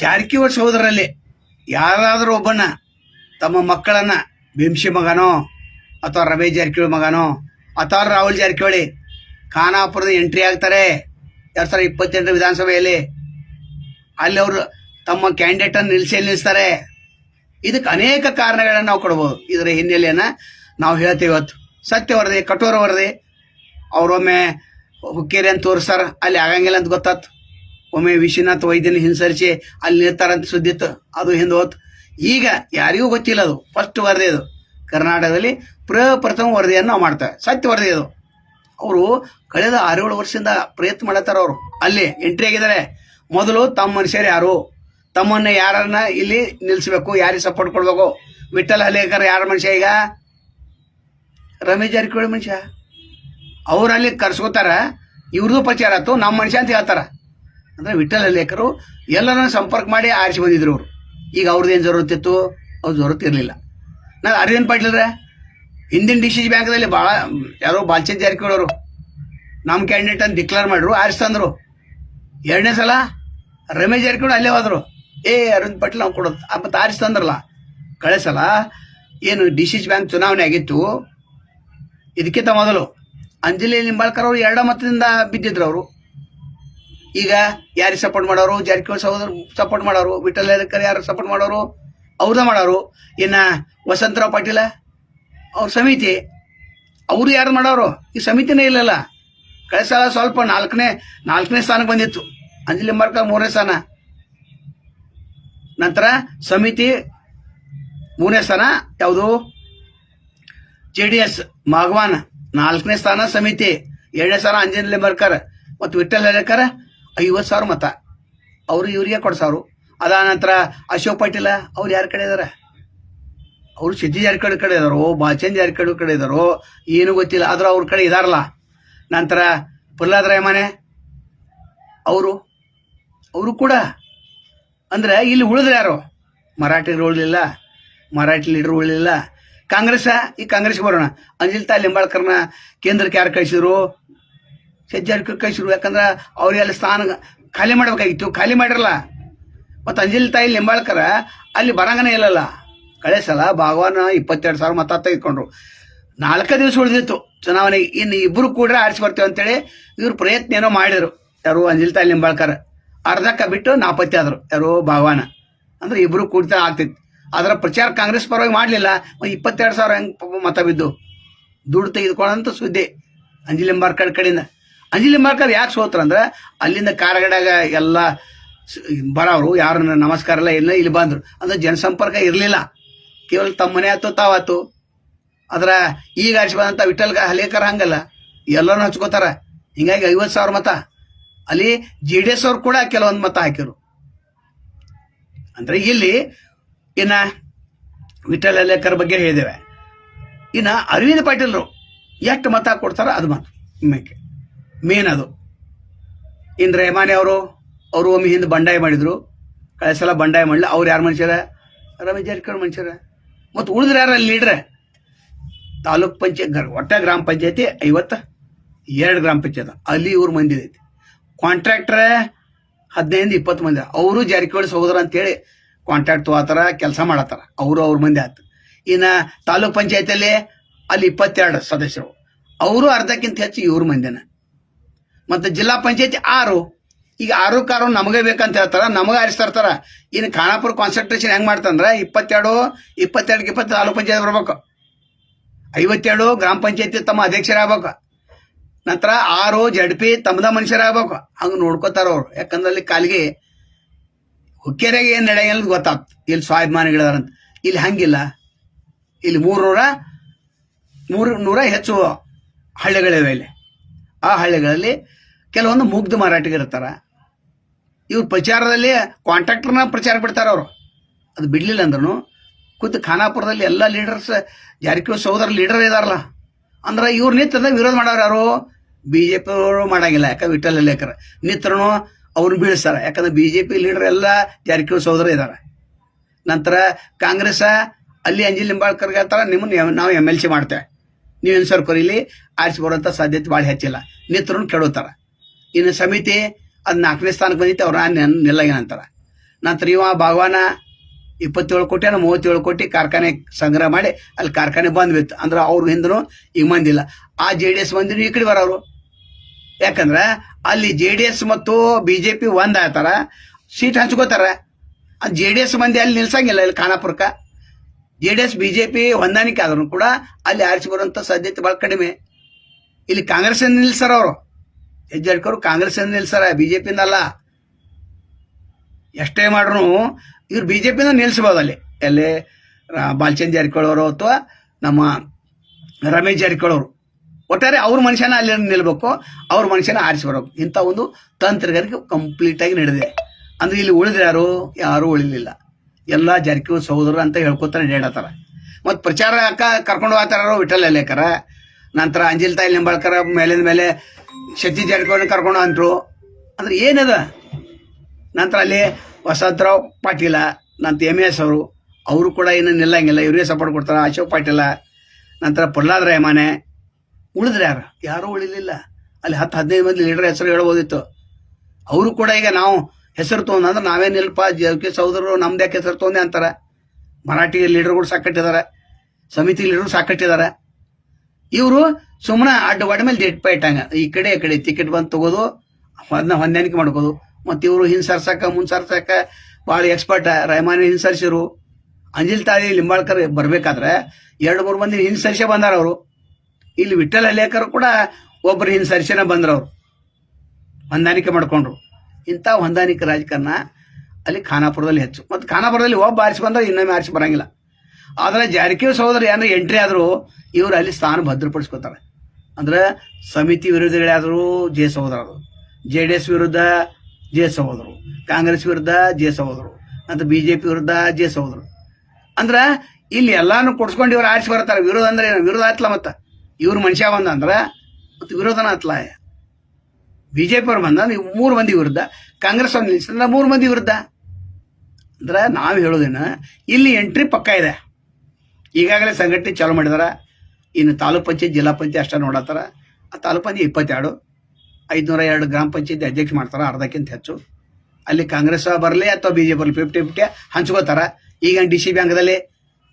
ಜಾರಕಿಹೊಳಿ ಸಹೋದರಲ್ಲಿ ಯಾರಾದರೂ ಒಬ್ಬನ ತಮ್ಮ ಮಕ್ಕಳನ್ನು ಭೀಮ್ಸಿ ಮಗನೋ ಅಥವಾ ರಮೇಶ್ ಜಾರಕಿಹೊಳಿ ಮಗನೋ ಅಥವಾ ರಾಹುಲ್ ಜಾರಕಿಹೊಳಿ ಖಾನಾಪುರದ ಎಂಟ್ರಿ ಆಗ್ತಾರೆ ಎರಡು ಸಾವಿರದ ಇಪ್ಪತ್ತೆಂಟರ ವಿಧಾನಸಭೆಯಲ್ಲಿ, ಅಲ್ಲಿ ಅವರು ತಮ್ಮ ಕ್ಯಾಂಡಿಡೇಟನ್ನು ನಿಲ್ಲಿಸಿ ನಿಲ್ಲಿಸ್ತಾರೆ ಇದಕ್ಕೆ ಅನೇಕ ಕಾರಣಗಳನ್ನು ನಾವು ಕೊಡ್ಬೋದು. ಇದರ ಹಿನ್ನೆಲೆಯನ್ನು ನಾವು ಹೇಳ್ತೇವೆ ಇವತ್ತು. ಸತ್ಯ ವರದಿ, ಕಠೋರ ವರದಿ, ಅವರೊಮ್ಮೆ ಹುಕ್ಕೇರಿ ಅಂತ ತೋರಿಸ್ತಾರೆ, ಅಲ್ಲಿ ಆಗಂಗಿಲ್ಲ ಅಂತ ಗೊತ್ತಾತು ಒಮ್ಮೆ ವಿಶ್ವನಾಥ್ ವೈದ್ಯನ ಹಿಂಸರಿಸಿ ಅಲ್ಲಿ ನಿಲ್ತಾರಂತ ಸುದ್ದಿತ್ತು ಅದು ಹಿಂದೆ ಹೋತು. ಈಗ ಯಾರಿಗೂ ಗೊತ್ತಿಲ್ಲ ಅದು. ಫಸ್ಟ್ ವರದಿ ಅದು. ಕರ್ನಾಟಕದಲ್ಲಿ ಪ್ರಪ್ರಥಮ ವರದಿಯನ್ನು ನಾವು ಮಾಡ್ತೇವೆ. ಸತ್ಯ ವರದಿ ಅದು. ಅವರು ಕಳೆದ ಆರೇಳು ವರ್ಷದಿಂದ ಪ್ರಯತ್ನ ಮಾಡತ್ತಾರ ಅವರು. ಅಲ್ಲಿ ಎಂಟ್ರಿ ಆಗಿದ್ದಾರೆ. ಮೊದಲು ತಮ್ಮ ಮನುಷ್ಯರು ಯಾರು? ತಮ್ಮನ್ನ ಯಾರನ್ನ ಇಲ್ಲಿ ನಿಲ್ಲಿಸ್ಬೇಕು ಯಾರಿಗೆ ಸಪೋರ್ಟ್ ಕೊಡಬೇಕು? ವಿಠಲ್ ಹಲೇಕರ್ ಯಾರ ಮನುಷ್ಯ ಈಗ? ರಮೇಶ್ ಜಾರಕಿಹೊಳಿ ಮನುಷ್ಯ. ಅವರಲ್ಲಿ ಕರ್ಸ್ಕೋತಾರ ಇವ್ರದ್ದು ಪ್ರಚಾರ ಆಯ್ತು. ನಮ್ಮ ಮನುಷ್ಯ ಅಂತ ಹೇಳ್ತಾರ. ಅಂದರೆ ವಿಠಲ ಲೇಖರು ಎಲ್ಲರನ್ನ ಸಂಪರ್ಕ ಮಾಡಿ ಆರಿಸಿ ಬಂದಿದ್ರು ಅವರು. ಈಗ ಅವ್ರದ್ದು ಏನು ಅವ್ರದ್ದೇನು ಜರೂರತ್ತಿತ್ತು ಅವ್ರು ಜರೂರತ್ತು ಇರಲಿಲ್ಲ. ನಾನು ಅರವಿಂದ್ ಪಾಟೀಲ್ರೆ ಹಿಂದಿನ ಡಿ ಸಿ ಜಿ ಬ್ಯಾಂಕ್ದಲ್ಲಿ ಭಾಳ ಯಾರೋ ಬಾಲ್ಚಂದ್ ಜಾರಕಿಹೊಳಿ ಅವರು. ನಮ್ಮ ಕ್ಯಾಂಡಿಡೇಟ್ ಅಂತ ಡಿಕ್ಲೇರ್ ಮಾಡಿರು ಆರಿಸ್ತಂದ್ರು ಎರಡನೇ ಸಲ ರಮೇಶ್ ಜಾರಕಿಹೊಳಿ ಅಲ್ಲೇ ಹೋದರು. ಏ, ಅರವಿಂದ್ ಪಾಟೀಲ್ ನಾವು ಕೊಡೋದು ಮತ್ತು ಆರಿಸ್ತಂದ್ರಲ್ಲ ಕಳೆ ಸಲ ಏನು ಡಿ ಸಿ ಜಿ ಬ್ಯಾಂಕ್ ಚುನಾವಣೆ ಆಗಿತ್ತು. ಇದಕ್ಕಿಂತ ಮೊದಲು ಅಂಜಲಿ ನಿಂಬಾಳ್ಕರ್ ಅವರು ಎರಡ ಮತದಿಂದ ಬಿದ್ದಿದ್ರು ಅವರು. ಈಗ ಯಾರು ಸಪೋರ್ಟ್ ಮಾಡೋರು? ಜಾರಕಿಹೊಳಿ ಸಹೋದರ ಸಪೋರ್ಟ್ ಮಾಡೋರು? ವಿಠಲ್ ಹೇಳಕರ್ ಯಾರು ಸಪೋರ್ಟ್ ಮಾಡೋರು? ಅವ್ರದ ಮಾಡೋರು? ಇನ್ನು ವಸಂತರಾವ್ ಪಾಟೀಲ? ಅವ್ರ ಸಮಿತಿ. ಅವರು ಯಾರು ಮಾಡೋರು? ಈ ಸಮಿತಿನೇ ಇಲ್ಲಲ್ಲ. ಕಳೆದ ಸ್ವಲ್ಪ ನಾಲ್ಕನೇ ನಾಲ್ಕನೇ ಸ್ಥಾನಕ್ಕೆ ಬಂದಿತ್ತು. ಅಂಜಲಿ ಮಾರ್ಕರ್ ಮೂರನೇ ಸ್ಥಾನ. ನಂತರ ಸಮಿತಿ ಮೂರನೇ ಸ್ಥಾನ, ಯಾವುದು? ಜೆ ಡಿ ಎಸ್ ಮಾಘವಾನ್ ನಾಲ್ಕನೇ ಸ್ಥಾನ ಸಮಿತಿ. ಎರಡನೇ ಸ್ಥಾನ ಅಂಜನ್ ಲಿಂಬರ್ಕರ್ ಮತ್ತು ವಿಠಲ್ ಹರೇಕರ್ ಐವತ್ತು ಸಾವಿರ ಮತ ಅವರು ಇವರಿಗೆ ಕೊಡ್ಸಾವ್ರು ಅದಾದ ನಂತರ ಅಶೋಕ್ ಪಾಟೀಲ, ಅವ್ರು ಯಾರ ಕಡೆ ಇದಾರೆ? ಅವರು ಸಿದ್ದಿ ಜಾರಕಿಹೊಳಿ ಕಡೆ ಇದ್ದಾರೋ ಬಾಚನ್ ಜಾರಕಿಹೊಳಿ ಕಡೆ ಇದ್ದಾರೋ ಏನೂ ಗೊತ್ತಿಲ್ಲ. ಆದರೂ ಅವ್ರ ಕಡೆ ಇದಾರಲ್ಲ. ನಂತರ ಪ್ರಹ್ಲಾದ್ ರಾಯಮಾನೆ ಅವರು ಅವರು ಕೂಡ. ಅಂದ್ರೆ ಇಲ್ಲಿ ಉಳಿದ್ರೆ ಯಾರು? ಮರಾಠಿಗರು ಉಳಿಲಿಲ್ಲ, ಮರಾಠಿ ಲೀಡರ್ ಉಳಿಲಿಲ್ಲ. ಕಾಂಗ್ರೆಸ್ ಈ ಕಾಂಗ್ರೆಸ್ಗೆ ಬರೋಣ. ಅಂಜಿಲ್ತಾ ಲಿಂಬಾಳ್ಕರ್ನ ಕೇಂದ್ರಕ್ಕೆ ಯಾರು ಕಳಿಸಿದ್ರು? ಸಜ್ಜಾರ್ಕರ್ ಶುರು, ಯಾಕಂದ್ರೆ ಅವ್ರಿಗೆ ಸ್ಥಾನ ಖಾಲಿ ಮಾಡಬೇಕಾಗಿತ್ತು. ಖಾಲಿ ಮಾಡಿರಲ್ಲ. ಮತ್ತು ಅಂಜಲಿ ತಾಯಿ ಲಿಂಬಾಳ್ಕರ ಅಲ್ಲಿ ಬರಂಗನೇ ಇಲ್ಲಲ್ಲ. ಕಳೆ ಸಲ ಭಾಗವಾನ ಇಪ್ಪತ್ತೆರಡು ಸಾವಿರ ಮತ ತೆಗೆದುಕೊಂಡ್ರು. ನಾಲ್ಕು ದಿವಸ ಉಳಿದಿತ್ತು ಚುನಾವಣೆ. ಇನ್ನು ಇಬ್ಬರು ಕೂಡ ಆರಿಸಿ ಬರ್ತೇವೆ ಅಂತೇಳಿ ಇವರು ಪ್ರಯತ್ನ ಏನೋ ಮಾಡಿದರು. ಯಾರು ಅಂಜಲಿ ತಾಯಿ ಲಿಂಬಾಳ್ಕರ್. ಅರ್ಧಕ್ಕ ಬಿಟ್ಟು ನಾಪತ್ತೆ ಆದರು. ಯಾರು ಭಾಗವಾನ. ಅಂದ್ರೆ ಇಬ್ಬರು ಕೂಡ್ತಾ ಆಗ್ತಿತ್ತು. ಅದರ ಪ್ರಚಾರ ಕಾಂಗ್ರೆಸ್ ಪರವಾಗಿ ಮಾಡಲಿಲ್ಲ. ಇಪ್ಪತ್ತೆರಡು ಸಾವಿರ ಹೆಂಗೆ ಮತ ಬಿದ್ದು. ದುಡ್ಡು ತೆಗೆದುಕೊಳ್ಳೋಂಥ ಸುದ್ದಿ ಅಂಜಲಿ ಲಿಂಬಾರ್ಕರ್ ಕಡೆಯಿಂದ. ಅಂಜಲಿ ಮಾರ್ಕರ್ ಯಾಕೆ ಸೋತ್ರ ಅಂದ್ರೆ ಅಲ್ಲಿಂದ ಕಾರಗಡಾಗ ಎಲ್ಲ ಬರೋರು ಯಾರು ನಮಸ್ಕಾರ ಎಲ್ಲ ಇಲ್ಲ, ಇಲ್ಲಿ ಬಂದರು. ಅಂದ್ರೆ ಜನಸಂಪರ್ಕ ಇರಲಿಲ್ಲ. ಕೇವಲ ತಮ್ಮ ಮನೆ ಆಯ್ತು ತಾವಾತು. ಆದ್ರೆ ಈಗ ಆರಿಸಿ ಬಂದಂಥ ವಿಠಲ್ ಹಲೇಕರ್ ಹಂಗಲ್ಲ. ಎಲ್ಲರೂ ಹಚ್ಕೋತಾರ. ಹಿಂಗಾಗಿ ಐವತ್ತು ಸಾವಿರ ಮತ. ಅಲ್ಲಿ ಜೆ ಡಿ ಎಸ್ ಅವ್ರು ಕೂಡ ಕೆಲವೊಂದು ಮತ ಹಾಕಿರು ಅಂದ್ರೆ ಇಲ್ಲಿ ಇನ್ನು ವಿಠಲ್ ಹಲೇಕರ್ ಬಗ್ಗೆ ಹೇಳಿದ್ದೇವೆ. ಇನ್ನು ಅರವಿಂದ್ ಪಾಟೀಲ್ರು ಎಷ್ಟು ಮತ ಕೊಡ್ತಾರ ಅದು ಮಾತು ಮೇಕೆ ಮೇನ್ ಅದು. ಇನ್ನು ರೆಹಮಾನೆ ಅವರು ಅವರು ಒಮ್ಮೆ ಹಿಂದೆ ಬಂಡಾಯ ಮಾಡಿದ್ರು. ಕಳೆದ ಸಲ ಬಂಡಾಯ ಮಾಡಲಿ. ಅವ್ರು ಯಾರು ಮನುಷ್ಯರ? ರಮೇಶ್ ಜಾರಕಿಹೊಳಿ ಮನುಷ್ಯರ. ಮತ್ತು ಉಳಿದ್ರೆ ಯಾರ ಲೀಡ್ರೆ ತಾಲೂಕ್ ಪಂಚಾಯತ್ ಒಟ್ಟ ಗ್ರಾಮ ಪಂಚಾಯತಿ ಐವತ್ತ ಎರಡು ಗ್ರಾಮ ಪಂಚಾಯತ್. ಅಲ್ಲಿ ಇವ್ರ ಮಂದಿ ಐತಿ. ಕಾಂಟ್ರಾಕ್ಟ್ರ ಹದಿನೈದು ಇಪ್ಪತ್ತು ಮಂದಿ. ಅವರು ಜಾರಕಿಹೊಳಿ ಸಹೋದರ ಅಂತೇಳಿ ಕಾಂಟ್ರಾಕ್ಟ್ ತಗೋತಾರ, ಕೆಲಸ ಮಾಡತ್ತಾರ. ಅವರು ಅವ್ರ ಮಂದಿ ಆಯ್ತು ಇನ್ನು ತಾಲೂಕ್ ಪಂಚಾಯತಿಯಲ್ಲಿ ಅಲ್ಲಿ ಇಪ್ಪತ್ತೆರಡು ಸದಸ್ಯರು. ಅವರು ಅರ್ಧಕ್ಕಿಂತ ಹೆಚ್ಚು ಇವ್ರ ಮಂದಿನ. ಮತ್ತು ಜಿಲ್ಲಾ ಪಂಚಾಯತಿ ಆರು. ಈಗ ಆರು ಕಾರು ನಮಗೆ ಬೇಕಂತ ಹೇಳ್ತಾರೆ, ನಮಗೆ ಆರಿಸ್ತಾ ಇರ್ತಾರ. ಇನ್ನು ಖಾನಾಪುರ ಕಾನ್ಸಂಟ್ರೇಷನ್ ಹೆಂಗೆ ಮಾಡ್ತಂದ್ರೆ ಇಪ್ಪತ್ತೆರಡು ಇಪ್ಪತ್ತೆರಡು ಇಪ್ಪತ್ತು ತಾಲೂಕು ಪಂಚಾಯತ್ ಬರ್ಬೇಕು. ಐವತ್ತೆರಡು ಗ್ರಾಮ ಪಂಚಾಯತಿ ತಮ್ಮ ಅಧ್ಯಕ್ಷರಾಗ್ಬೇಕು. ನಂತರ ಆರು ಜಡ್ಪಿ ತಮ್ಮದ ಮನುಷ್ಯರಾಗ್ಬೇಕು. ಹಂಗೆ ನೋಡ್ಕೋತಾರ ಅವ್ರು. ಯಾಕಂದ್ರೆ ಅಲ್ಲಿ ಕಾಲಿಗೆ ಹುಕ್ಕೇರಿಯಾಗ ಏನು ನಡೆಯಲ್ಲ ಗೊತ್ತಾಗ್ತು. ಇಲ್ಲಿ ಸ್ವಾಭಿಮಾನಿಗಳಂತ ಇಲ್ಲಿ ಹಂಗಿಲ್ಲ. ಇಲ್ಲಿ ಮೂರ್ನೂರ ಮೂರು ನೂರ ಹೆಚ್ಚು ಹಳ್ಳಿಗಳಿವೆ ಇಲ್ಲಿ. ಆ ಹಳ್ಳಿಗಳಲ್ಲಿ ಕೆಲವೊಂದು ಮುಗ್ಧ ಮಾರಾಟಗಿರ್ತಾರೆ ಇವ್ರ ಪ್ರಚಾರದಲ್ಲಿ ಕಾಂಟ್ರಾಕ್ಟರ್ನ ಪ್ರಚಾರ ಬಿಡ್ತಾರೆ ಅವರು. ಅದು ಬಿಡಲಿಲ್ಲ ಅಂದ್ರೂ ಕೂತು ಖಾನಾಪುರದಲ್ಲಿ ಎಲ್ಲ ಲೀಡರ್ಸ್ ಜಾರಕಿಹೊಳಿ ಸಹೋದರ ಲೀಡರ್ ಇದಾರಲ್ಲ. ಅಂದ್ರೆ ಇವ್ರು ನಿತ್ರದ ವಿರೋಧ ಮಾಡೋರು ಯಾರು? ಬಿ ಜೆ ಪಿ ಅವರು ಮಾಡಂಗಿಲ್ಲ, ಯಾಕಂದ್ರೆ ವಿಠಲ್ ಲೇಖರ ನಿತ್ರನು ಅವ್ರನ್ನ ಬೀಳಿಸ್ತಾರೆ. ಯಾಕಂದ್ರೆ ಬಿ ಜೆ ಪಿ ಲೀಡರ್ ಎಲ್ಲ ಜಾರಕಿಹೊಳಿ ಸಹೋದರ ಇದ್ದಾರೆ ನಂತರ ಕಾಂಗ್ರೆಸ್, ಅಲ್ಲಿ ಅಂಜಲಿ ಲಿಂಬಾಳ್ಕರ್ ಹೇಳ್ತಾರೆ, ನಿಮ್ಮನ್ನು ನಾವು ಎಂ ಎಲ್ ಸಿ ಮಾಡ್ತೇವೆ. ನೀವೇನು ಸರ್ ಕೊರಿಲಿ? ಆರಿಸಿ ಬರುವಂಥ ಸಾಧ್ಯತೆ ಭಾಳ ಹೆಚ್ಚಿಲ್ಲ. ನಿತ್ರನು ಕೆಡುತ್ತಾರೆ ಇನ್ನು ಸಮಿತಿ ಅದು ನಾಲ್ಕನೇ ಸ್ಥಾನಕ್ಕೆ ಬಂದಿತ್ತು ಅವ್ರು ನಿಲ್ಲಂಗಿಲ್ಲ ಅಂತಾರೆ. ನಂತರ ಇವ ಭಗವಾನ ಇಪ್ಪತ್ತೇಳು ಕೋಟಿ ಮೂವತ್ತೇಳು ಕೋಟಿ ಕಾರ್ಖಾನೆ ಸಂಗ್ರಹ ಮಾಡಿ ಅಲ್ಲಿ ಕಾರ್ಖಾನೆ ಬಂದ್ಬಿತ್ತು ಅಂದ್ರೆ ಅವ್ರ ಹಿಂದೂ ಈಗ ಮಂದಿಲ್ಲ. ಆ ಜೆ ಡಿ ಎಸ್ ಮಂದಿನೂ ಈ ಕಡೆ ಬರೋರು. ಯಾಕಂದ್ರೆ ಅಲ್ಲಿ ಜೆ ಡಿ ಎಸ್ ಮತ್ತು ಬಿ ಜೆ ಪಿ ಒಂದ್ ಸೀಟ್ ಹಂಚ್ಕೋತಾರ. ಜೆ ಡಿ ಎಸ್ ಮಂದಿ ಅಲ್ಲಿ ನಿಲ್ಸಂಗಿಲ್ಲ, ಇಲ್ಲಿ ಖಾನಾಪುರಕ್ಕೆ. J D S B J P ಹೊಂದಾಣಿಕೆ ಆದ್ರೂ ಕೂಡ ಅಲ್ಲಿ ಆರಿಸಿ ಬರುವಂಥ ಸಾಧ್ಯತೆ ಭಾಳ ಕಡಿಮೆ. ಇಲ್ಲಿ ಕಾಂಗ್ರೆಸ್ ನಿಲ್ಸರ ಅವರು. ಹೆಜ್ಜಾಡ್ಕರು ಕಾಂಗ್ರೆಸ್ ನಿಲ್ಸಾರ ಬಿ ಜೆ ಎಷ್ಟೇ ಮಾಡ್ರು ಇವ್ರು ಬಿ ಜೆ ಪಿನ ನಿಲ್ಲಿಸ್ಬೋದು ಅಲ್ಲಿ. ಎಲ್ಲಿ ಬಾಲ್ಚಂದ್ ಜಾರಕಿಹೊಳಿ ಅಥವಾ ನಮ್ಮ ರಮೇಶ್ ಜಾರಿಕೊಳ್ಳೋರು ಒಟ್ಟಾರೆ ಅವ್ರ ಮನುಷ್ಯನ ಅಲ್ಲಿ ನಿಲ್ಬೇಕು, ಅವ್ರ ಮನುಷ್ಯನ ಆರಿಸಿ ಬರಬೇಕು ಇಂಥ ಒಂದು ತಂತ್ರಗಾರಿಕೆ ಕಂಪ್ಲೀಟ್ ಆಗಿ ನಡೆದಿದೆ. ಅಂದ್ರೆ ಇಲ್ಲಿ ಉಳಿದ್ರೆ ಯಾರು? ಯಾರು ಉಳಿಲಿಲ್ಲ. ಎಲ್ಲ ಜಾರಕಿಹೊಳಿ ಸಹೋದರ ಅಂತ ಹೇಳ್ಕೊತಾರೆ ಹೇಳತ್ತಾರ ಮತ್ತು ಪ್ರಚಾರ ಕರ್ಕೊಂಡು ಹೋಗ್ತಾರ ವಿಠಲ್ ಲೇಖರ ನಂತರ ಅಂಜಿಲ್ ತಾಯಿ ನಿಂಬಾಳ್ಕರ, ಮೇಲಿಂದ ಮೇಲೆ ಶಕ್ತಿ ಜಾರಕಿಹೊಳಿ ಕರ್ಕೊಂಡು ಅಂದರು. ಅಂದ್ರೆ ಏನದ? ನಂತರ ಅಲ್ಲಿ ವಸಂತರಾವ್ ಪಾಟೀಲ ನಂತರ ಎಂ ಎಸ್ ಅವರು ಅವರು ಕೂಡ ಏನು ನಿಲ್ಲಂಗಿಲ್ಲ, ಇವರಿಗೆ ಸಪೋರ್ಟ್ ಕೊಡ್ತಾರೆ, ಅಶೋಕ್ ಪಾಟೀಲ, ನಂತರ ಪ್ರಹ್ಲಾದ್ ರೆಹಮಾನೆ, ಉಳಿದ್ರೆ ಯಾರು? ಯಾರೂ ಉಳಿಲಿಲ್ಲ. ಅಲ್ಲಿ ಹತ್ತು, ಹದಿನೈದು ಮಂದಿ ಲೀಡರ್ ಹೆಸರು ಹೇಳ್ಬೋದಿತ್ತು. ಅವರು ಕೂಡ ಈಗ ನಾವು ಹೆಸರು ತೊಗೊಂಡ್ರೆ ನಾವೇ ನಿಲ್ಪ ಜೆ ಸಹೋದರರು, ನಮ್ದು ಯಾಕೆ ಹೆಸರು ತೊಗೊಂಡೆ ಅಂತಾರೆ. ಮರಾಠಿ ಲೀಡರ್ಗಳು ಸಾಕಟ್ಟಿದ್ದಾರೆ, ಸಮಿತಿ ಲೀಡರ್ ಸಾಕಟ್ಟಿದ್ದಾರೆ. ಇವರು ಸುಮ್ಮನೆ ಅಡ್ಡ ಒಡ ಮೇಲೆ ಇಟ್ಟಂಗ ಈ ಕಡೆ ಈ ಕಡೆ ಟಿಕೆಟ್ ಬಂದು ತಗೋದು ಅದನ್ನ ಹೊಂದಾಣಿಕೆ ಮಾಡ್ಕೋದು. ಮತ್ತು ಇವರು ಹಿಂಸರ್ಸಕ ಮುನ್ಸರ್ಸಕ ಭಾಳ ಎಕ್ಸ್ಪರ್ಟ್ ರಹಮಾನಿ ಹಿಂಸರ್ಸಿರು. ಅಂಜಿಲ್ ತಾಳಿ ಲಿಂಬಾಳ್ಕರ್ ಬರ್ಬೇಕಾದ್ರೆ ಎರಡು ಮೂರು ಮಂದಿ ಹಿಂಸರ್ಸೆ ಬಂದಾರ ಅವರು. ಇಲ್ಲಿ ವಿಠಲ ಲೇಖರು ಕೂಡ ಒಬ್ಬರು ಹಿಂಸರ್ಸೆನ ಬಂದ್ರು ಅವರು ಹೊಂದಾಣಿಕೆ ಮಾಡ್ಕೊಂಡ್ರು. ಇಂಥ ಹೊಂದಾಣಿಕೆ ರಾಜಕಾರಣ ಅಲ್ಲಿ ಖಾನಾಪುರದಲ್ಲಿ ಹೆಚ್ಚು. ಮತ್ತು ಖಾನಾಪುರದಲ್ಲಿ ಒಬ್ಬ ಆರಿಸಿ ಬಂದ್ರೆ ಇನ್ನೊಮ್ಮೆ ಆರಿಸಿ ಬರಂಗಿಲ್ಲ. ಆದರೆ ಜಾರಕಿಹೊಳಿ ಸಹೋದರ ಏನಾರ ಎಂಟ್ರಿ ಆದರೂ ಇವರು ಅಲ್ಲಿ ಸ್ಥಾನ ಭದ್ರಪಡಿಸ್ಕೋತಾರೆ. ಅಂದ್ರೆ ಸಮಿತಿ ವಿರೋಧಿಗಳಾದರೂ ಜೆ ಸಹೋದರರು, ಜೆ ಡಿ ಎಸ್ ವಿರುದ್ಧ ಜೆ ಸಹೋದರು ಕಾಂಗ್ರೆಸ್ ವಿರುದ್ಧ ಜೆ ಸಹೋದರು ಅಂತ ಬಿ ಜೆ ಪಿ ವಿರುದ್ಧ ಜೆ ಸಹೋದರು ಅಂದ್ರೆ ಇಲ್ಲಿ ಎಲ್ಲಾನು ಕೊಡ್ಸ್ಕೊಂಡು ಇವ್ರು ಆರಿಸಿ ಬರ್ತಾರೆ ವಿರೋಧ ಅಂದ್ರೆ ಏನು? ವಿರೋಧ ಆತ್ಲ ಮತ್ತೆ? ಇವ್ರ ಮನುಷ್ಯ ಬಂದ ಅಂದ್ರೆ ಮತ್ತು ವಿರೋಧನ ಆತ್ಲ ಬಿ ಜೆ ಪಿ ಅವ್ರು ಬಂದ ಮೂರು ಮಂದಿ ವಿರುದ್ಧ, ಕಾಂಗ್ರೆಸ್ ಅವ್ರು ನಿಲ್ಸಿದ್ರೆ ಮೂರು ಮಂದಿ ವಿರುದ್ಧ. ಅಂದ್ರೆ ನಾವು ಹೇಳೋದೇನು, ಇಲ್ಲಿ ಎಂಟ್ರಿ ಪಕ್ಕ ಇದೆ. ಈಗಾಗಲೇ ಸಂಘಟನೆ ಚಾಲು ಮಾಡಿದಾರ. ಇನ್ನು ತಾಲೂಕ್ ಪಂಚಾಯತ್, ಜಿಲ್ಲಾ ಪಂಚಾಯತ್ ಅಷ್ಟೇ ನೋಡತ್ತಾರ. ಆ ತಾಲೂಕ್ ಪಂಚಾಯತ್ ಇಪ್ಪತ್ತೆರಡು. ಐದುನೂರ ಎರಡು ಗ್ರಾಮ ಪಂಚಾಯತ್ ಅಧ್ಯಕ್ಷ ಮಾಡ್ತಾರೆ, ಅರ್ಧಕ್ಕಿಂತ ಹೆಚ್ಚು. ಅಲ್ಲಿ ಕಾಂಗ್ರೆಸ್ ಬರಲಿ ಅಥವಾ B J P fifty fifty ಹಂಚ್ಕೋತಾರ. ಈಗ ಡಿ ಸಿ ಬ್ಯಾಂಕ್ದಲ್ಲಿ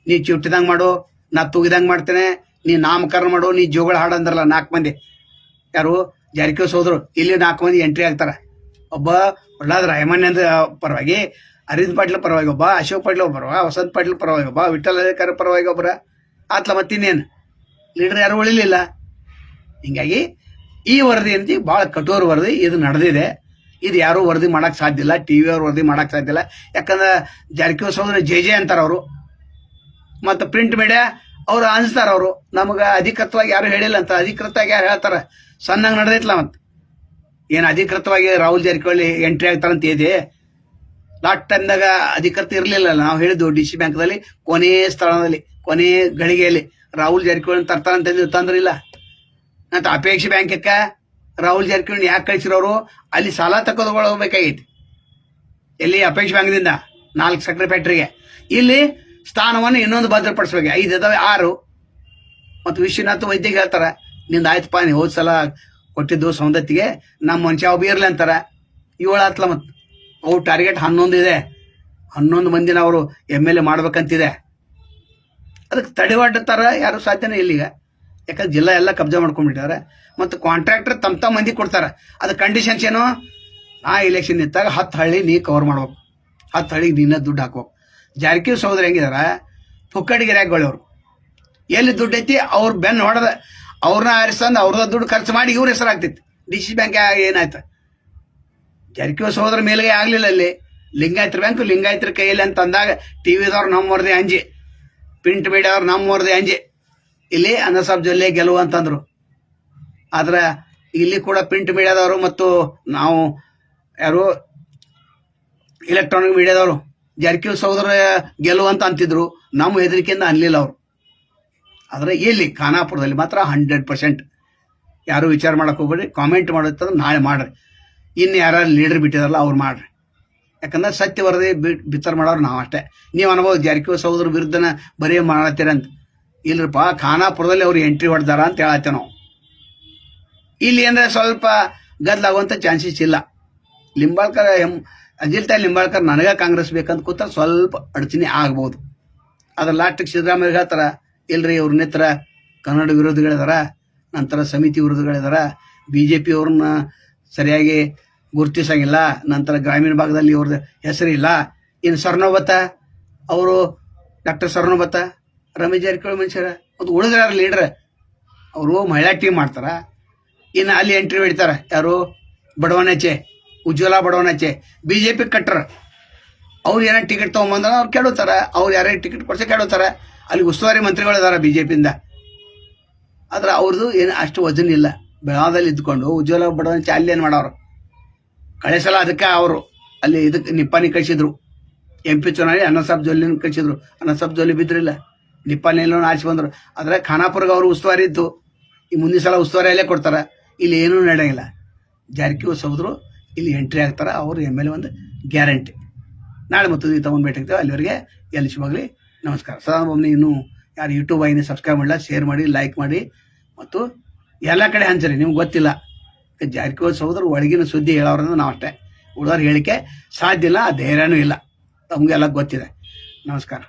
ನೀ ಚುಟ್ಟಿದಂಗೆ ಮಾಡು, ನಾ ತೂಗಿದಂಗೆ ಮಾಡ್ತೇನೆ, ನೀ ನಾಮಕರಣ ಮಾಡು, ನೀ ಜೋಗಳ ಹಾಡು ಅಂದ್ರಲ್ಲ ನಾಲ್ಕು ಮಂದಿ. ಯಾರು? ಜಾರಕಿಹೊಳಿ ಸೋದರು. ಇಲ್ಲಿ ನಾಲ್ಕು ಮಂದಿ ಎಂಟ್ರಿ ಆಗ್ತಾರೆ. ಒಬ್ಬ ಒಳ್ಳಾದ ರಾಯಮಾನ್ಯ ಪರವಾಗಿ ಅರವಿಂದ್ ಪಾಟೀಲ್ ಪರವಾಗಿ ಒಬ್ಬ, ಅಶೋಕ್ ಪಾಟೀಲ್ ಒಬ್ಬರ ವಸಂತ್ ಪಾಟೀಲ್ ಪರವಾಗಿ ಒಬ್ಬ ವಿಠಲ್ ಅಧಿಕಾರಿ ಪರವಾಗಿ ಒಬ್ಬರ. ಆತ್ಲ ಮತ್ತಿನ್ನೇನು? ಲೀಡರ್ ಯಾರು ಉಳಿಲಿಲ್ಲ. ಹಿಂಗಾಗಿ ಈ ವರದಿ ಅಂತ ಭಾಳ ಕಠೋರ ವರದಿ ಇದು ನಡೆದಿದೆ. ಇದು ಯಾರೂ ವರದಿ ಮಾಡಕ್ ಸಾಧ್ಯ ಇಲ್ಲ. ಟಿ ವಿ ಅವ್ರು ವರದಿ ಮಾಡಕ್ ಸಾಧ್ಯ ಇಲ್ಲ. ಯಾಕಂದ್ರೆ ಜಾರಕಿಹೊಳಿ ಸಹೋದರ ಜೆ ಜೆ ಅಂತಾರ ಅವರು. ಮತ್ತು ಪ್ರಿಂಟ್ ಮೀಡಿಯಾ ಅವರು ಅನಿಸ್ತಾರೆ ಅವರು. ನಮಗೆ ಅಧಿಕೃತವಾಗಿ ಯಾರು ಹೇಳಿಲ್ಲ ಅಂತ ಅಧಿಕೃತವಾಗಿ ಯಾರು ಹೇಳ್ತಾರೆ? ಸಣ್ಣಂಗೆ ನಡೆದೈತ್ಲ ಮತ್ತೆ. ಏನು ಅಧಿಕೃತವಾಗಿ ರಾಹುಲ್ ಜಾರಕಿಹೊಳಿ ಎಂಟ್ರಿ ಆಗ್ತಾರಂತ ಇದೆ ಲಾಸ್ಟ್ ಟೈಮ್ದಾಗ ಅಧಿಕೃತ ಇರಲಿಲ್ಲ ನಾವು ಹೇಳಿದ್ದು ಡಿ ಸಿ ಬ್ಯಾಂಕ್ದಲ್ಲಿ ಕೊನೆ ಸ್ಥಳದಲ್ಲಿ, ಕೊನೆ ಗಳಿಗೆಯಲ್ಲಿ. ರಾಹುಲ್ ಜಾರಕಿಹೊಳಿ ತರ್ತಾರಂತ ತಂದ್ರಿಲ್ಲ. ಅಂತ ಅಪೇಕ್ಷೆ ಬ್ಯಾಂಕಕ್ಕೆ ರಾಹುಲ್ ಜಾರಕಿಹೊಳಿ ಯಾಕೆ ಕಳಿಸಿರೋರು? ಅಲ್ಲಿ ಸಾಲ ತಗೊಳ್ಬೇಕಾಗೈತಿ ಎಲ್ಲಿ ಅಪೇಕ್ಷೆ ಬ್ಯಾಂಕ್ದಿಂದ ನಾಲ್ಕು ಸಕ್ಕರೆ ಫ್ಯಾಕ್ಟ್ರಿಗೆ ಇಲ್ಲಿ ಸ್ಥಾನವನ್ನು ಇನ್ನೊಂದು ಭದ್ರಪಡಿಸ್ಬೇಕು. ಐದು ಇದಾವೆ ಆರು. ಮತ್ತು ವಿಶ್ವನಾಥ್ ವೈದ್ಯ ಹೇಳ್ತಾರೆ, ನಿಂದ ಆಯ್ತಪ್ಪ ನೀವು ಹೋದ ಸಲ ಕೊಟ್ಟಿದ್ದು ಸೌಂದತ್ತಿಗೆ ನಮ್ಮ ಮನುಷ್ಯ ಒಬ್ಬ ಬೀರ್ಲಿ ಅಂತಾರೆ. ಏಳು ಆತ್ಲ ಮತ್ತು. ಅವು ಟಾರ್ಗೆಟ್ ಹನ್ನೊಂದು ಇದೆ. ಹನ್ನೊಂದು ಮಂದಿನ ಅವರು ಎಂ ಎಲ್ ಎ ಮಾಡ್ಬೇಕಂತಿದೆ. ಅದಕ್ಕೆ ತಡೆವಾಡ್ತಾರ ಯಾರು ಸಾಧ್ಯನೇ ಇಲ್ಲ ಈಗ ಯಾಕಂದ್ರೆ ಜಿಲ್ಲಾ ಎಲ್ಲ ಕಬ್ಜಾ ಮಾಡ್ಕೊಂಡ್ಬಿಟ್ಟಾರೆ ಮತ್ತು ಕಾಂಟ್ರಾಕ್ಟರ್ ತಮ್ಮ ತಮ್ಮ ಮಂದಿ ಕೊಡ್ತಾರೆ. ಅದು ಕಂಡೀಷನ್ಸ್ ಏನು? ಆ ಇಲೆಕ್ಷನ್ ನಿಂತಾಗ ಹತ್ತು ಹಳ್ಳಿ ನೀ ಕವರ್ ಮಾಡ್ಬೇಕು. ಹತ್ತು ಹಳ್ಳಿಗೆ ನೀನ ದುಡ್ಡು ಹಾಕ್ಬೇಕು. ಜಾರಕಿಹೊಳಿ ಸಹೋದರ ಹೆಂಗಿದಾರ? ಪುಕ್ಕಡಿಗೆರೆಗಳು ಅವರು ಎಲ್ಲಿ ದುಡ್ಡು ಐತಿ? ಅವ್ರ ಬೆನ್ನು ಹೊಡೆದ ಅವ್ರನ್ನ ಆರಿಸ್ತಂದು ಅವ್ರದ ದುಡ್ಡು ಖರ್ಚು ಮಾಡಿ ಇವ್ರ ಹೆಸರು ಆಗ್ತೈತಿ ಡಿ ಸಿ ಬ್ಯಾಂಕ್ ಏನಾಯ್ತು? ಜಾರಕಿಹೊಳಿ ಸಹೋದರ ಮೇಲ್ಗೆ ಆಗಲಿಲ್ಲ ಅಲ್ಲಿ. ಲಿಂಗಾಯತರ ಬ್ಯಾಂಕ್ ಲಿಂಗಾಯತ್ರ ಕೈಯಲ್ಲಿ ಅಂತ ಅಂದಾಗ ಟಿ ವಿದವ್ರು ನಮ್ಮ ಮರದೇ ಅಂಜಿ. ಪ್ರಿಂಟ್ ಮೀಡಿಯವ್ರು ನಮ್ಮ ವರದಿ ಅಂಜೆ. ಇಲ್ಲಿ ಅನ್ನಸಾಬ್ ಜೊಲ್ಲೆ ಗೆಲುವು ಅಂತಂದ್ರು. ಆದ್ರೆ ಇಲ್ಲಿ ಕೂಡ ಪ್ರಿಂಟ್ ಮೀಡಿಯಾದವರು ಮತ್ತು ನಾವು ಯಾರು ಎಲೆಕ್ಟ್ರಾನಿಕ್ ಮೀಡಿಯಾದವರು. ಜಾರಕಿಹೊಳಿ ಸಹೋದರ ಗೆಲುವು ಅಂತ ಅಂತಿದ್ರು. ನಮ್ಮ ಹೆದರಿಕೆಯಿಂದ ಅನ್ಲಿಲ್ಲ ಅವರು. ಆದರೆ ಇಲ್ಲಿ ಖಾನಾಪುರದಲ್ಲಿ ಮಾತ್ರ ಹಂಡ್ರೆಡ್ ಪರ್ಸೆಂಟ್ ಯಾರು ವಿಚಾರ ಮಾಡೋಕೆ ಹೋಗ್ಬೇಡಿ ಕಾಮೆಂಟ್ ಮಾಡುತ್ತಂದ್ರೆ ನಾಳೆ ಮಾಡ್ರಿ. ಇನ್ನು ಯಾರು ಲೀಡರ್ ಬಿಟ್ಟಿದಾರಲ್ಲ ಅವ್ರು ಮಾಡ್ರಿ. ಯಾಕಂದ್ರೆ ಸತ್ಯ ವರದಿ ಬಿತ್ತರ ಮಾಡೋರು ನಾವು ಅಷ್ಟೇ. ನೀವು ಅನ್ಬೋದು ಜಾರಕಿಹೊಳಿ ಸಹೋದ್ರ ವಿರುದ್ಧನ ಬರೀ ಮಾಡತ್ತೀರಂತ ಇಲ್ಲರಪ್ಪ ಖಾನಾಪುರದಲ್ಲಿ ಅವ್ರು ಎಂಟ್ರಿ ಹೊಡ್ದಾರ ಅಂತ ಹೇಳತ್ತೆ ನಾವು. ಇಲ್ಲಿ ಅಂದ್ರೆ ಸ್ವಲ್ಪ ಗದ್ದಲಾಗುವಂಥ ಚಾನ್ಸಸ್ ಇಲ್ಲ. ಲಿಂಬಾಳ್ಕರ್ ಎಂ ಅಜಿಲ್ ತಾಯಿ ಲಿಂಬಾಳ್ಕರ್ ನನಗೆ ಕಾಂಗ್ರೆಸ್ ಬೇಕಂತ ಕೂತ ಸ್ವಲ್ಪ ಅಡಚಣೆ ಆಗ್ಬೋದು. ಅದ್ರ ಲಾಸ್ಟಿಗೆ ಸಿದ್ದರಾಮಯ್ಯ ಹೇಳ್ತಾರ, ಇಲ್ರಿ ಇವ್ರ ನೇತ್ರ ಕನ್ನಡ ವಿರೋಧಿಗಳಿದಾರ, ನಂತರ ಸಮಿತಿ ವಿರೋಧಿಗಳಿದಾರ ಬಿ ಜೆ ಪಿ ಅವ್ರನ್ನ ಸರಿಯಾಗಿ ಗುರುತಿಸಂಗಿಲ್ಲ. ನಂತರ ಗ್ರಾಮೀಣ ಭಾಗದಲ್ಲಿ ಇವ್ರದ್ದು ಹೆಸರಿಲ್ಲ. ಇನ್ನು ಸರ್ನೋಬತ್ತ ಅವರು ಡಾಕ್ಟರ್ ಸರ್ನೋಬತ್ತ ರಮೇಶ್ ಜಾರಕಿಹೊಳಿ ಮನುಷ್ಯರ. ಅದು ಉಳಿದ್ರ ಲೀಡ್ರ್ ಅವರು ಮಹಿಳಾ ಟೀಮ್ ಮಾಡ್ತಾರ. ಇನ್ನು ಅಲ್ಲಿ ಎಂಟ್ರಿ ಹಿಡಿತಾರ. ಯಾರು? ಬಡವನಚೆ, ಉಜ್ವಲ ಬಡವನಚೆ. ಬಿ ಜೆ ಪಿ ಕಟ್ರ. ಅವ್ರು ಏನೋ ಟಿಕೆಟ್ ತೊಗೊಂಬಂದ್ರೆ ಅವ್ರು ಕೆಡುತ್ತಾರ ಅವ್ರು ಯಾರೇ ಟಿಕೆಟ್ ಕೊಡ್ಸಿ ಕೆಡುತ್ತಾರ ಅಲ್ಲಿ ಉಸ್ತುವಾರಿ ಮಂತ್ರಿಗಳು ಇದಾರ ಬಿ ಜೆ ಪಿಯಿಂದ ಆದ್ರೆ ಅವ್ರದ್ದು ಏನು ಅಷ್ಟು ವಜನ್ ಇಲ್ಲ. ಬೆಳಗಾವದಲ್ಲಿ ಇದ್ಕೊಂಡು ಉಜ್ವಲ ಬಡವನಚೆ ಅಲ್ಲಿ ಏನು ಮಾಡೋರು? ಕಳೆ ಸಲ ಅದಕ್ಕೆ ಅವರು ಅಲ್ಲಿ ಇದಕ್ಕೆ ನಿಪ್ಪಾನಿ ಕಳಿಸಿದ್ರು. ಎಂ ಪಿ ಚುನಾವಣೆ ಅನ್ನಸಾಬ್ ಜೊಲ್ಲಿನ ಕಳಿಸಿದ್ರು. ಅನ್ನಸಾಬ್ ಜೊಲ್ಲಿ ಬಿದ್ದಿರಲಿಲ್ಲ. ನಿಪ್ಪಾನಿ ಎಲ್ಲೋ ಆಚೆ ಬಂದರು. ಆದರೆ ಖಾನಾಪುರ್ಗೆ ಅವರು ಉಸ್ತುವಾರಿ ಇದ್ದು, ಈ ಮುಂದಿನ ಸಲ ಉಸ್ತುವಾರಿ ಅಲ್ಲೇ ಕೊಡ್ತಾರೆ. ಇಲ್ಲಿ ಏನೂ ನಡೆಯಂಗಿಲ್ಲ. ಜಾರಕಿಹೊಳಿ ಸಹೋದರು ಇಲ್ಲಿ ಎಂಟ್ರಿ ಆಗ್ತಾರೆ. ಅವರು ಎಂ ಎಲ್ ಎ ಒಂದು ಗ್ಯಾರಂಟಿ. ನಾಳೆ ಮತ್ತು ತಗೊಂಡು ಭೇಟಿ ಆಗ್ತೇವೆ. ಅಲ್ಲಿವರೆಗೆ ಎಲ್ಲಿ ಶಿವಾಗಲಿ ನಮಸ್ಕಾರ. ಸದಾ ಒಮ್ಮೆ ಇನ್ನೂ ಯಾರು ಯೂಟ್ಯೂಬ್ ಆಗಿ ಸಬ್ಸ್ಕ್ರೈಬ್ ಮಾಡಿಲ್ಲ ಶೇರ್ ಮಾಡಿ ಲೈಕ್ ಮಾಡಿ. ಮತ್ತು ಎಲ್ಲ ಕಡೆ ಹಂಚರಿ. ನಿಮ್ಗೆ ಗೊತ್ತಿಲ್ಲ. ಜಾರಕಿಹೊಳಿ ಸಹೋದರು ಒಳಗಿನ ಸುದ್ದಿ ಹೇಳೋರಂದ್ರೆ ನಾವು ಅಷ್ಟೇ. ಉಳಿದವ್ರು ಹೇಳಿಕೆ ಸಾಧ್ಯ ಇಲ್ಲ, ಧೈರ್ಯನೂ ಇಲ್ಲ. ತಮಗೆಲ್ಲ ಗೊತ್ತಿದೆ. ನಮಸ್ಕಾರ.